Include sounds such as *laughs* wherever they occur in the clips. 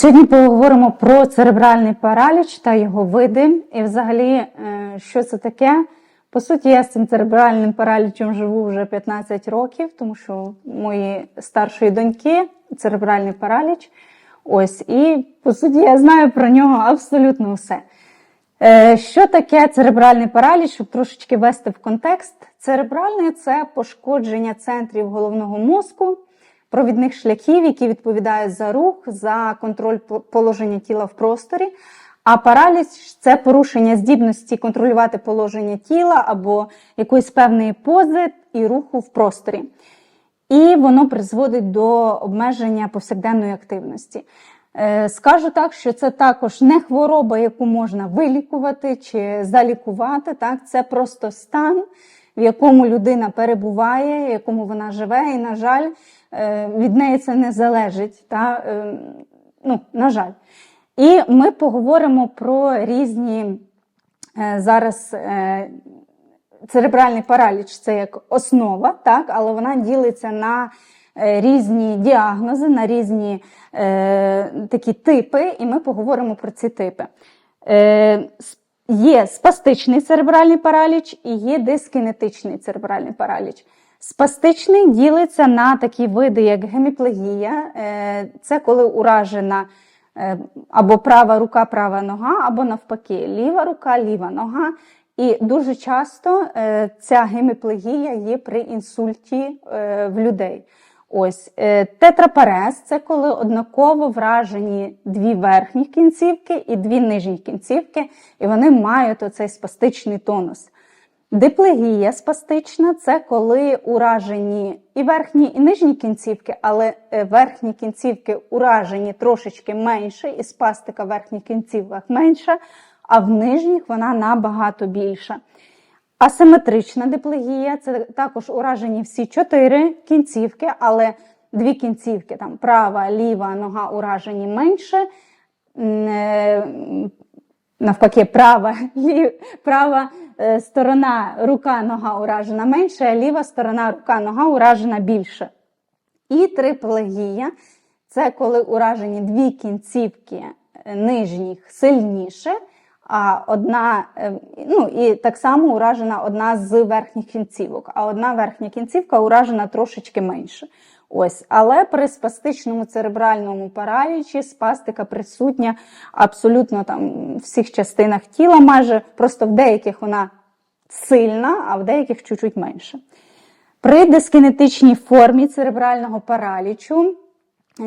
Сьогодні поговоримо про церебральний параліч та його види, і взагалі, е, що це таке. По суті, я з цим церебральним паралічем живу вже 15 років, тому що у моєї старшої доньки церебральний параліч. Ось, і по суті, я знаю про нього абсолютно все. Е, Що таке церебральний параліч, щоб трошечки ввести в контекст? Церебральний це пошкодження центрів головного мозку, провідних шляхів, які відповідають за рух, за контроль положення тіла в просторі. А параліч це порушення здібності контролювати положення тіла або якоїсь певної пози і руху в просторі. І воно призводить до обмеження повсякденної активності. Е, Скажу так, що це також не хвороба, яку можна вилікувати чи залікувати. Так? Це просто стан, в якому людина перебуває, в якому вона живе, і, на жаль, від неї це не залежить. Та? е, Ну, на жаль. І ми поговоримо про різні е, зараз е, церебральний параліч це як основа, так, але вона ділиться на е, різні діагнози, на різні е, такі типи, і ми поговоримо про ці типи. Е, Є спастичний церебральний параліч і є дискінетичний церебральний параліч. Спастичний ділиться на такі види, як геміплегія. Е, Це коли уражена е, або права рука, права нога, або навпаки, ліва рука, ліва нога. І дуже часто е, ця геміплегія є при інсульті в людей. Ось тетрапарез це коли однаково вражені дві верхні кінцівки і дві нижні кінцівки, і вони мають оцей спастичний тонус. Диплегія спастична це коли уражені і верхні, і нижні кінцівки, але е, верхні кінцівки уражені трошечки менше, і спастика верхніх кінцівках менша, а в нижніх вона набагато більша. Асиметрична диплегія це також уражені всі чотири кінцівки, але дві кінцівки, там права, ліва нога уражені менше. Навпаки, права, *laughs* лі, права е, сторона рука, нога уражена менше, а ліва сторона рука, нога уражена більше. І триплегія це коли уражені дві кінцівки е, нижніх сильніше, а одна, е, ну і так само уражена одна з верхніх кінцівок, а одна верхня кінцівка уражена трошечки менше. Ось, але при спастичному церебральному паралічі спастика присутня абсолютно там в всіх частинах тіла, майже просто в деяких вона сильна, а в деяких чуть-чуть менше. При дискінетичній формі церебрального паралічу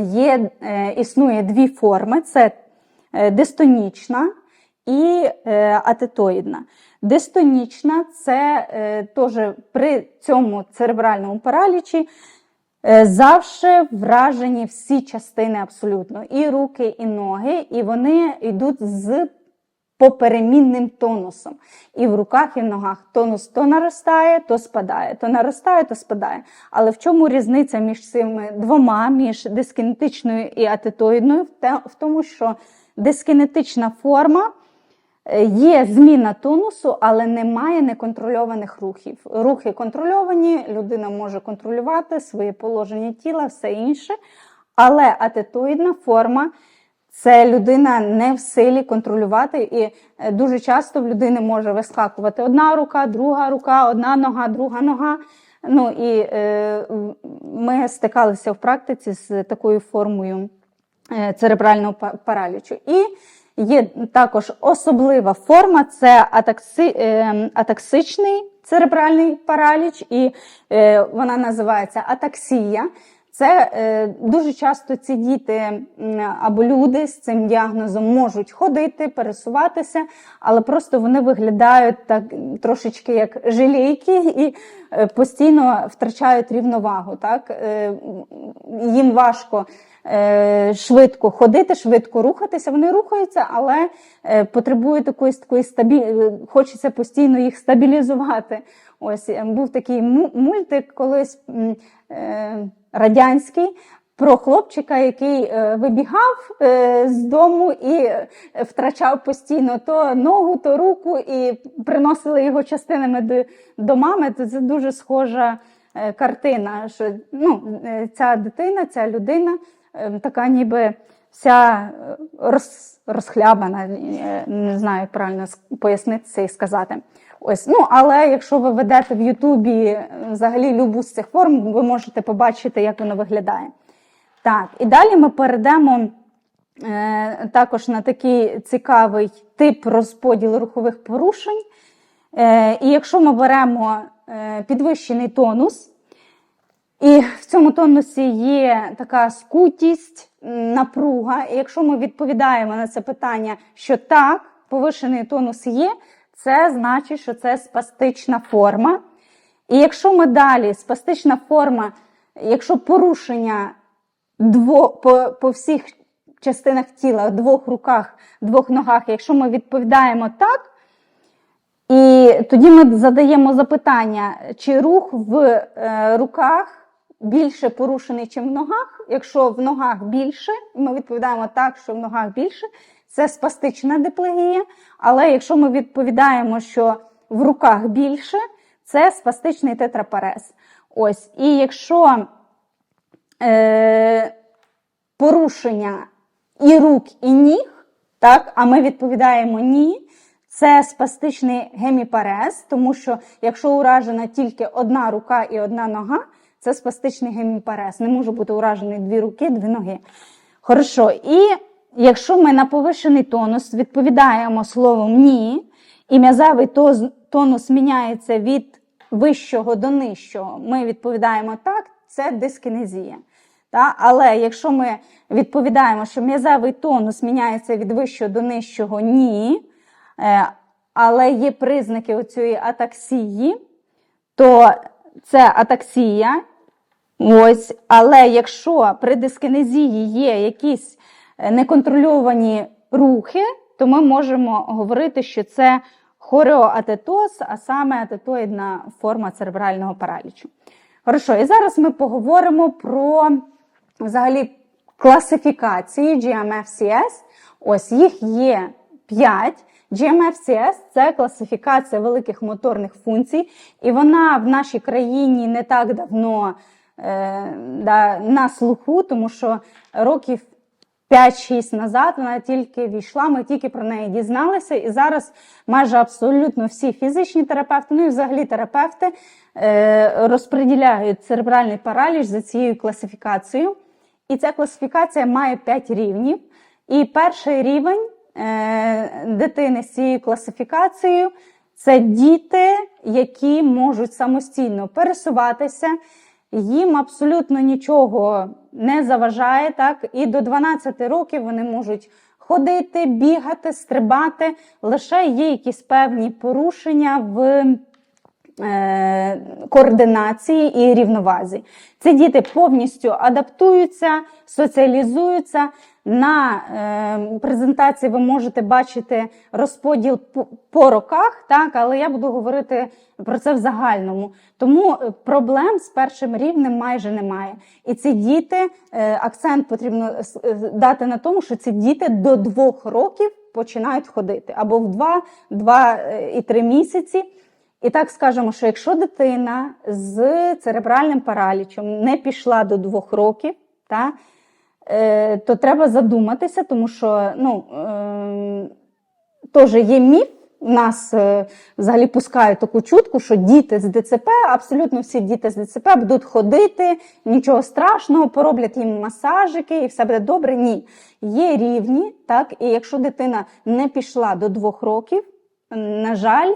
є, е, існує дві форми: це е, дистонічна і е, атетоїдна. Дистонічна це е, теж при цьому церебральному паралічі завжди вражені всі частини абсолютно, і руки, і ноги, і вони йдуть з поперемінним тонусом. І в руках, і в ногах тонус то наростає, то спадає, то наростає, то спадає. Але в чому різниця між цими двома, між дискінетичною і атетоїдною? В тому, що дискінетична форма е, є зміна тонусу, але немає неконтрольованих рухів. Рухи контрольовані, людина може контролювати своє положення тіла, все інше. Але атетоїдна форма це людина не в силі контролювати, і е, дуже часто в людини може вискакувати одна рука, друга рука, одна нога, друга нога. Ну і е, ми стикалися в практиці з такою формою е, церебрального паралічу. І є також особлива форма це атакси, е, атаксичний церебральний параліч, і е, вона називається атаксія. Це е, дуже часто ці діти або люди з цим діагнозом можуть ходити, пересуватися, але просто вони виглядають так трошечки як желейки і е, постійно втрачають рівновагу. Так? Е, їм важко швидко ходити, швидко рухатися. Вони рухаються, але е, потребують якоїсь такої стабіль... е, хочеться постійно їх стабілізувати. Ось е, був такий мультик колись е, радянський. Про хлопчика, який е, вибігав е, з дому і е, втрачав постійно то ногу, то руку, і приносили його частинами до, мами. То це дуже схожа е, картина. Що ну, е, ця дитина, ця людина е, така ніби вся е, роз, розхлябана, е, не знаю, як правильно пояснити це і сказати. Ось, ну, але якщо ви ведете в Ютубі е, взагалі любу з цих форм, ви можете побачити, як воно виглядає. Так, і далі ми перейдемо е, також на такий цікавий тип розподілу рухових порушень. Е, і якщо ми беремо е, підвищений тонус, і в цьому тонусі є така скутість, напруга. І якщо ми відповідаємо на це питання, що так, повишений тонус є, це значить, що це спастична форма. І якщо ми далі спастична форма, якщо порушення дво, по, по всіх частинах тіла, двох руках, двох ногах, якщо ми відповідаємо так, і тоді ми задаємо запитання, чи рух в е, руках більше порушений, ніж в ногах. Якщо в ногах більше, ми відповідаємо так, що в ногах більше, це спастична диплегія. Але якщо ми відповідаємо, що в руках більше, це спастичний тетрапарез. Ось. І якщо е, порушення і рук, і ніг, так, а ми відповідаємо ні, це спастичний геміпарез, тому що якщо уражена тільки одна рука і одна нога, це спастичний геміпарез. Не може бути уражений дві руки, дві ноги. Хорошо. І якщо ми на повишений тонус відповідаємо словом ні, і м'язевий тонус міняється від вищого до нижчого, ми відповідаємо так, це дискінезія. Та? Але якщо ми відповідаємо, що м'язевий тонус міняється від вищого до нижчого ні, е, але є признаки оцієї атаксії, то це атаксія. Ось, але якщо при дискінезії є якісь е, неконтрольовані рухи, то ми можемо говорити, що це хореоатетоз, а саме атетоїдна форма церебрального паралічу. Хорошо, і зараз ми поговоримо про взагалі класифікації GMFCS. Ось їх є 5. GMFCS – це класифікація великих моторних функцій, і вона в нашій країні не так давно да, на слуху, тому що років 5-6 назад вона тільки війшла, ми тільки про неї дізналися. І зараз майже абсолютно всі фізичні терапевти, ну і взагалі терапевти е, розподіляють церебральний параліч за цією класифікацією. І ця класифікація має 5 рівнів. І перший рівень е, дитини з цією класифікацією це діти, які можуть самостійно пересуватися, їм абсолютно нічого не заважає. Так? І до 12 років вони можуть ходити, бігати, стрибати. Лише є якісь певні порушення в е, координації і рівновазі. Ці діти повністю адаптуються, соціалізуються. На е, презентації ви можете бачити розподіл по, роках, так, але я буду говорити про це в загальному. Тому е, проблем з першим рівнем майже немає. І ці діти, е, акцент потрібно е, дати на тому, що ці діти до двох років починають ходити або в два, два і три місяці. І так скажемо, що якщо дитина з церебральним паралічем не пішла до двох років, та, е, то треба задуматися, тому що ну, е, теж є міф. Нас е, взагалі пускають таку чутку, що діти з ДЦП, абсолютно всі діти з ДЦП будуть ходити, нічого страшного, пороблять їм масажики і все буде добре. Ні. Є рівні, так, і якщо дитина не пішла до двох років, на жаль,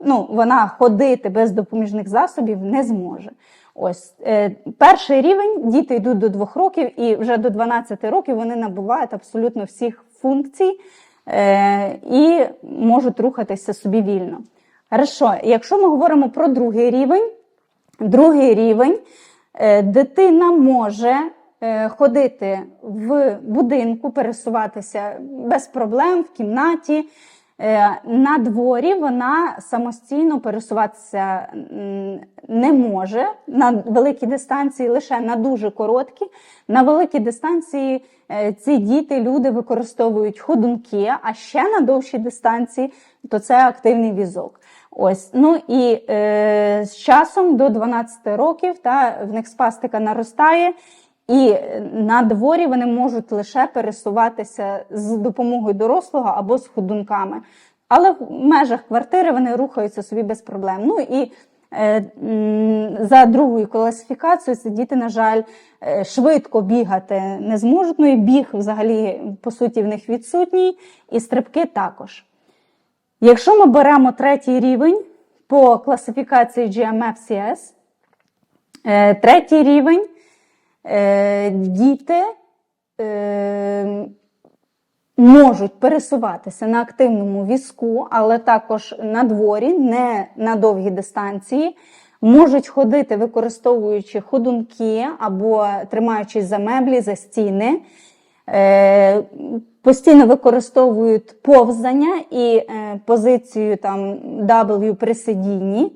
ну, вона ходити без допоміжних засобів не зможе. Ось е, перший рівень діти йдуть до двох років, і вже до 12 років вони набувають абсолютно всіх функцій е, і можуть рухатися собі вільно. Хорошо, якщо ми говоримо про другий рівень, другий рівень е, дитина може ходити в будинку, пересуватися без проблем в кімнаті. Е, На дворі вона самостійно пересуватися не може на великій дистанції, лише на дуже короткі. На великій дистанції е, ці діти, люди використовують ходунки, а ще на довшій дистанції то це активний візок. Ось, ну і е, з часом до 12 років та в них спастика наростає. І на дворі вони можуть лише пересуватися з допомогою дорослого або з ходунками. Але в межах квартири вони рухаються собі без проблем. Ну і е, за другою класифікацією це діти, на жаль, е, швидко бігати не зможуть. Ну і біг взагалі, по суті, в них відсутній, і стрибки також. Якщо ми беремо третій рівень по класифікації GMFCS, е, третій рівень е, діти е, можуть пересуватися на активному візку, але також на дворі, не на довгі дистанції. Можуть ходити, використовуючи ходунки або тримаючись за меблі, за стіни. Е, Постійно використовують повзання і е, позицію там W при сидінні.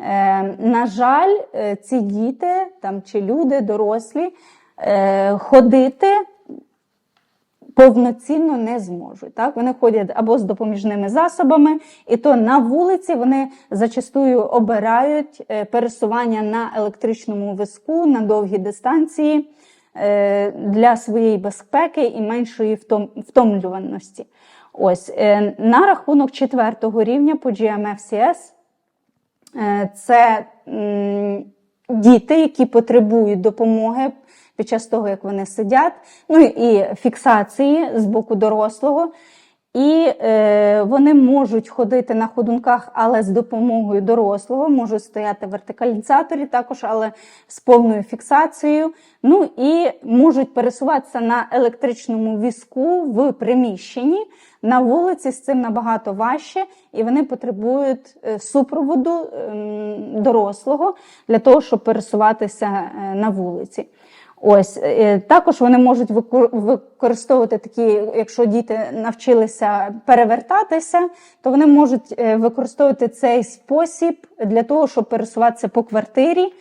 Е, На жаль, е, ці діти там, чи люди, дорослі, е, ходити повноцінно не зможуть. Так? Вони ходять або з допоміжними засобами, і то на вулиці вони зачастую обирають пересування на електричному візку на довгі дистанції для своєї безпеки і меншої втомлюваності. Ось на рахунок четвертого рівня по GMFCS це діти, які потребують допомоги під час того, як вони сидять, ну і фіксації з боку дорослого. І е, вони можуть ходити на ходунках, але з допомогою дорослого, можуть стояти в вертикалізаторі також, але з повною фіксацією. Ну і можуть пересуватися на електричному візку в приміщенні. На вулиці з цим набагато важче, і вони потребують е, супроводу ем, дорослого для того, щоб пересуватися е, на вулиці. Ось е, також вони можуть використовувати такі, якщо діти навчилися перевертатися, то вони можуть е, використовувати цей спосіб для того, щоб пересуватися по квартирі.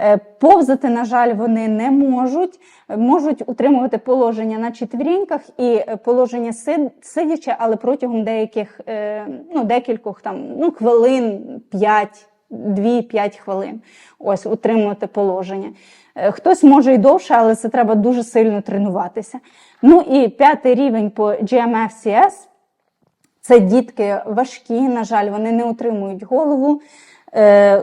Е, Повзати, на жаль, вони не можуть, можуть утримувати положення на четвіріньках і е, положення сид- сидяче, але протягом деяких е, ну, декількох там ну, хвилин, 5, 2-5 хвилин. Ось утримувати положення. Е, Хтось може і довше, але це треба дуже сильно тренуватися. Ну і п'ятий рівень по GMFCS – це дітки важкі, на жаль, вони не утримують голову, е,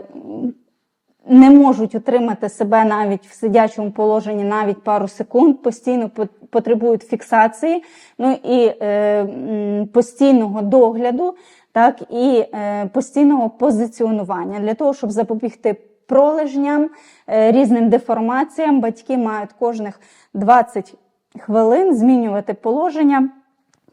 не можуть утримати себе навіть в сидячому положенні навіть пару секунд, постійно потребують фіксації, ну і е, постійного догляду, так і е, постійного позиціонування. Для того, щоб запобігти пролежням, е, різним деформаціям. Батьки мають кожних 20 хвилин змінювати положення.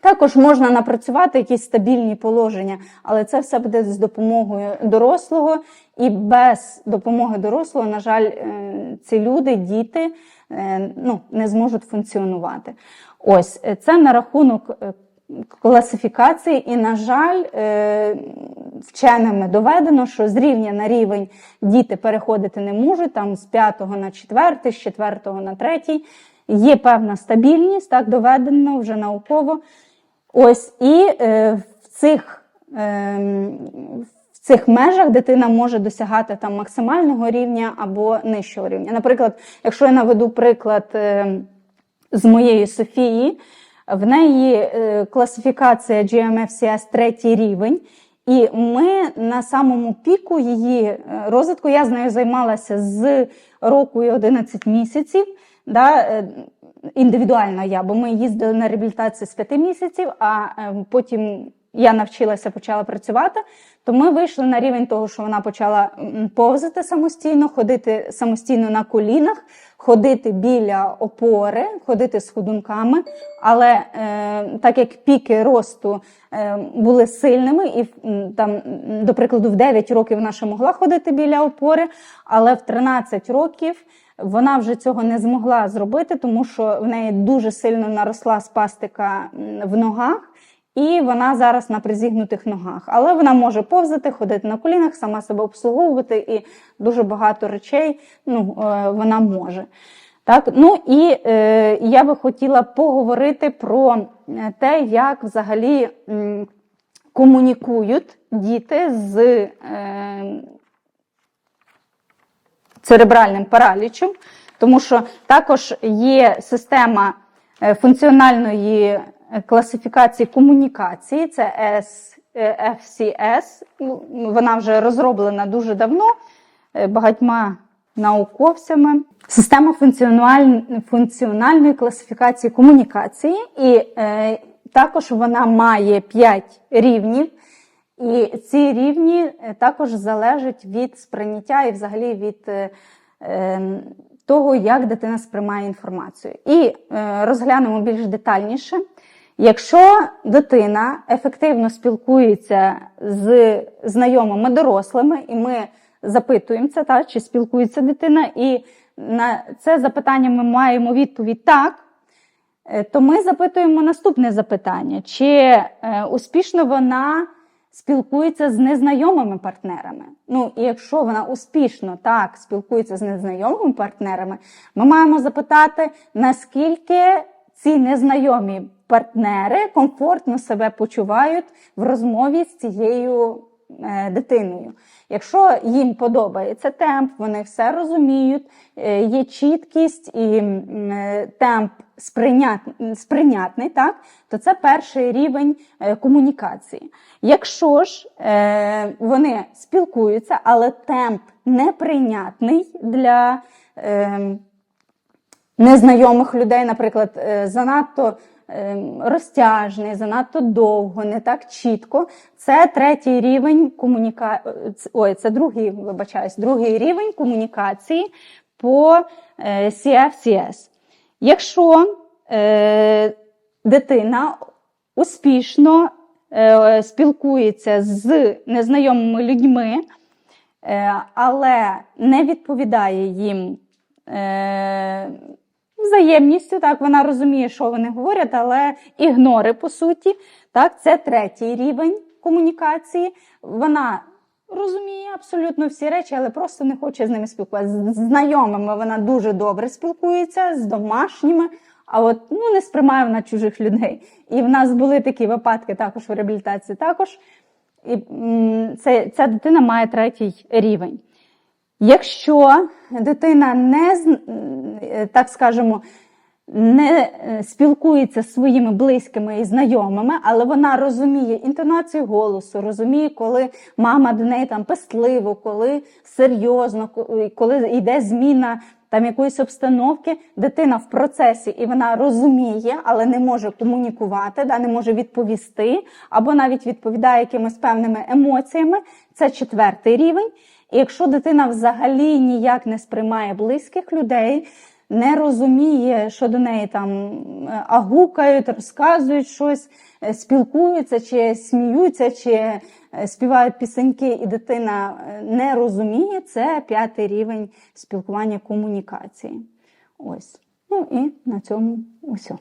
Також можна напрацювати якісь стабільні положення, але це все буде з допомогою дорослого, і без допомоги дорослого, на жаль, е, ці люди, діти е, ну, не зможуть функціонувати. Ось це на рахунок класифікації, і, на жаль, е, вченими доведено, що з рівня на рівень діти переходити не можуть, там з 5 на 4, з 4 на 3. Є певна стабільність, так доведено вже науково. Ось і е, в цих. Е, в цих межах дитина може досягати там максимального рівня або нижчого рівня. Наприклад, якщо я наведу приклад е, з моєї Софії, в неї е, класифікація GMFCS третій рівень, і ми на самому піку її е, розвитку, я з нею займалася з року і 11 місяців. Да, е, індивідуально я, бо ми їздили на реабілітацію з 5 місяців, а потім я навчилася, почала працювати, то ми вийшли на рівень того, що вона почала повзати самостійно, ходити самостійно на колінах, ходити біля опори, ходити з ходунками. Але е, так як піки росту е, були сильними, і там, до прикладу, в 9 років вона ще могла ходити біля опори, але в 13 років. Вона вже цього не змогла зробити, тому що в неї дуже сильно наросла спастика в ногах, і вона зараз на призігнутих ногах. Але вона може повзати, ходити на колінах, сама себе обслуговувати і дуже багато речей ну, е, вона може. Так, ну і е, я би хотіла поговорити про е, те, як взагалі м, комунікують діти з е, церебральним паралічем. тому що також є система е, функціональної класифікації комунікації, це е, FCS. Ну, Вона вже розроблена дуже давно е, багатьма науковцями. Система функціональ- функціональної класифікації комунікації, і е, також вона має 5 рівнів. І ці рівні е, також залежать від сприйняття і взагалі від е, е, того, як дитина сприймає інформацію. І е, розглянемо більш детальніше. Якщо дитина ефективно спілкується з знайомими дорослими, і ми запитуємо це, та, чи спілкується дитина, і на це запитання ми маємо відповідь так, Е, то ми запитуємо наступне запитання: чи е, успішно вона спілкується з незнайомими партнерами? Ну, і якщо вона успішно так спілкується з незнайомими партнерами, ми маємо запитати, наскільки ці незнайомі партнери комфортно себе почувають в розмові з цією е, дитиною. Якщо їм подобається темп, вони все розуміють, е, є чіткість і е, темп сприйнят, сприйнятний, так, то це перший рівень комунікації. Якщо ж вони спілкуються, але темп неприйнятний для е, незнайомих людей, наприклад, е, занадто е, розтяжний, занадто довго, не так чітко. Це третій рівень комуніка... е, Ой, це другий, вибачаюсь, другий рівень комунікації по CFCS. Якщо е, дитина успішно е, спілкується з незнайомими людьми, е, але не відповідає їм взаємністю, так, вона розуміє, що вони говорять, але ігнори, по суті. Так, це третій рівень комунікації. Вона розуміє абсолютно всі речі, але просто не хоче з ними спілкуватися. З знайомими вона дуже добре спілкується, з домашніми. А от ну не сприймає вона чужих людей. І в нас були такі випадки також в реабілітації. Також і це, ця дитина має третій рівень. Якщо дитина не е, так скажемо, не е, спілкується зі своїми близькими і знайомими, але вона розуміє інтонацію голосу, розуміє, коли мама до неї там пестливо, коли серйозно, коли йде зміна там якоїсь обстановки, дитина в процесі і вона розуміє, але не може комунікувати, да, не може відповісти, або навіть відповідає якимись певними емоціями. Це четвертий рівень. І якщо дитина взагалі ніяк не сприймає близьких людей, не розуміє, що до неї там е, агукають, розказують щось, е, спілкуються, чи сміються, чи е, співають пісеньки, і дитина не розуміє, це п'ятий рівень спілкування комунікації. Ось. Ну і на цьому усе.